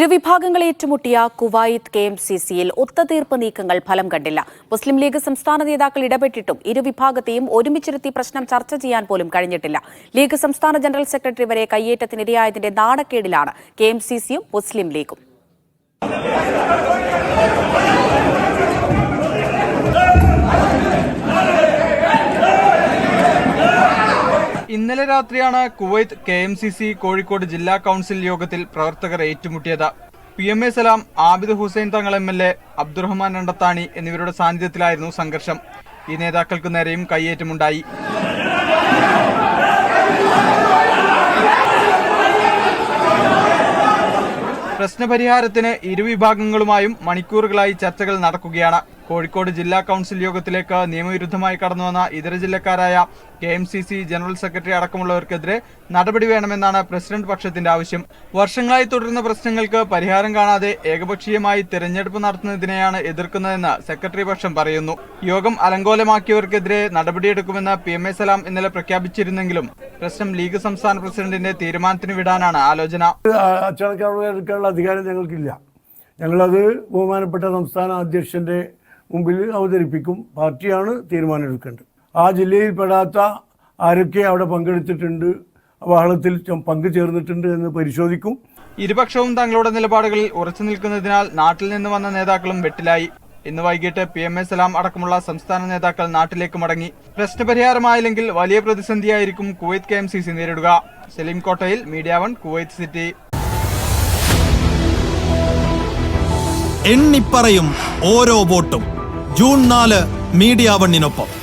ഇരുവിഭാഗങ്ങൾ ഏറ്റുമുട്ടിയ Kuwait K M C സിയിൽ ഒത്തുതീർപ്പ് നീക്കങ്ങൾ ഫലം കണ്ടില്ല. മുസ്ലിം ലീഗ് സംസ്ഥാന നേതാക്കൾ ഇടപെട്ടിട്ടും ഇരുവിഭാഗത്തെയും ഒരുമിച്ചിരുത്തി പ്രശ്നം ചർച്ച ചെയ്യാൻ പോലും കഴിഞ്ഞിട്ടില്ല. ലീഗ് സംസ്ഥാന ജനറൽ സെക്രട്ടറി വരെ കയ്യേറ്റത്തിനിരയായതിന്റെ നാണക്കേടിലാണ് കെ എം സി സിയും മുസ്ലിം ലീഗും. ഇന്നലെ രാത്രിയാണ് Kuwait K M C C Kozhikode ജില്ലാ കൗൺസിൽ യോഗത്തിൽ പ്രവർത്തകർ ഏറ്റുമുട്ടിയത്. P M A Salam Abid Hussain Thangal M L A Abdurahman Randathani എന്നിവരുടെ സാന്നിധ്യത്തിലായിരുന്നു സംഘർഷം. ഈ നേതാക്കൾക്കു നേരെയും കയ്യേറ്റമുണ്ടായി. പ്രശ്നപരിഹാരത്തിന് ഇരുവിഭാഗങ്ങളുമായും മണിക്കൂറുകളായി ചർച്ചകൾ നടക്കുകയാണ്. കോഴിക്കോട് ജില്ലാ കൗൺസിൽ യോഗത്തിലേക്ക് നിയമവിരുദ്ധമായി കടന്നുവന്ന ഇതര ജില്ലക്കാരായ K M C C general secretary അടക്കമുള്ളവർക്കെതിരെ നടപടി വേണമെന്നാണ് പ്രസിഡന്റ് പക്ഷത്തിന്റെ ആവശ്യം. വർഷങ്ങളായി തുടരുന്ന പ്രശ്നങ്ങൾക്ക് പരിഹാരം കാണാതെ ഏകപക്ഷീയമായി തിരഞ്ഞെടുപ്പ് നടത്തുന്നതിനെയാണ് എതിർക്കുന്നതെന്ന് സെക്രട്ടറി പക്ഷം പറയുന്നു. യോഗം അലങ്കോലമാക്കിയവർക്കെതിരെ നടപടിയെടുക്കുമെന്ന് പി എം എ സലാം ഇന്നലെ പ്രഖ്യാപിച്ചിരുന്നെങ്കിലും പ്രശ്നം ലീഗ് സംസ്ഥാന പ്രസിഡന്റിന്റെ തീരുമാനത്തിന് വിടാനാണ് ആലോചന. അധികാരം ഞങ്ങൾക്കില്ല. ഞങ്ങളത് ബഹുമാനപ്പെട്ട സംസ്ഥാന അധ്യക്ഷന്റെ മുമ്പിൽ അവതരിപ്പിക്കും. പാർട്ടിയാണ് തീരുമാനമെടുക്കേണ്ടത്. ആ ജില്ലയിൽ പെടാത്ത ആരൊക്കെ അവിടെ പങ്കെടുത്തിട്ടുണ്ട് ബഹളത്തിൽ പങ്കു ചേർന്നിട്ടുണ്ട് എന്ന് പരിശോധിക്കും. ഇരുപക്ഷവും തങ്ങളുടെ നിലപാടുകളിൽ ഉറച്ചു നിൽക്കുന്നതിനാൽ നാട്ടിൽ നിന്ന് വന്ന നേതാക്കളും വെട്ടിലായി. ഇന്ന് വൈകിട്ട് പി എം എ സലാം അടക്കമുള്ള സംസ്ഥാന നേതാക്കൾ നാട്ടിലേക്ക് മടങ്ങി. പ്രശ്നപരിഹാരമായില്ലെങ്കിൽ വലിയ പ്രതിസന്ധിയായിരിക്കും Kuwait K M C C നേരിടുക. Saleem Kottayil media one Kuwait city. എണ്ണിപ്പറയും ഓരോ വോട്ടും. ജൂൺ നാല് മീഡിയ വണ്ണിനൊപ്പം.